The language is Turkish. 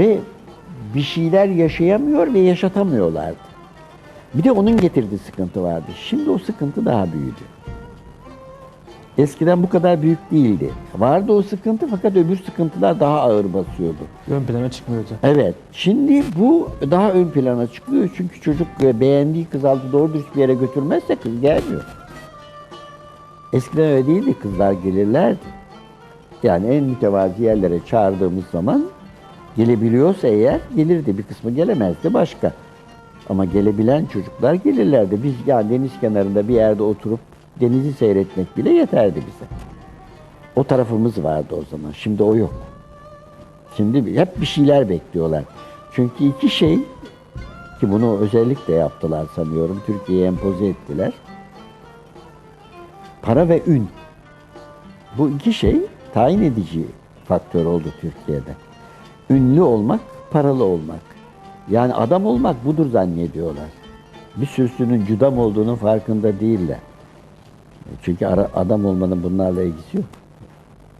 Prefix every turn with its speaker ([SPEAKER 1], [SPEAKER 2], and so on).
[SPEAKER 1] Ve bir şeyler yaşayamıyor ve yaşatamıyorlardı. Bir de onun getirdiği sıkıntı vardı. Şimdi o sıkıntı daha büyüdü. Eskiden bu kadar büyük değildi. Vardı o sıkıntı fakat öbür sıkıntılar daha ağır basıyordu.
[SPEAKER 2] Ön plana çıkmıyordu.
[SPEAKER 1] Evet. Şimdi bu daha ön plana çıkıyor. Çünkü çocuk beğendiği kız altı doğru dürüst bir yere götürmezse kız gelmiyor. Eskiden öyle değildi. Kızlar gelirlerdi. Yani en mütevazi yerlere çağırdığımız zaman gelebiliyorsa eğer gelirdi. Bir kısmı gelemezdi başka. Ama gelebilen çocuklar gelirlerdi. Biz yani deniz kenarında bir yerde oturup denizi seyretmek bile yeterdi bize. O tarafımız vardı o zaman. Şimdi o yok. Şimdi hep bir şeyler bekliyorlar. Çünkü iki şey ki bunu özellikle yaptılar sanıyorum. Türkiye'ye empoze ettiler. Para ve ün. Bu iki şey tayin edici faktör oldu Türkiye'de. Ünlü olmak, paralı olmak. Yani adam olmak budur zannediyorlar. Bir sürüsünün cüdam olduğunun farkında değiller. Çünkü adam olmanın bunlarla ilgisi yok.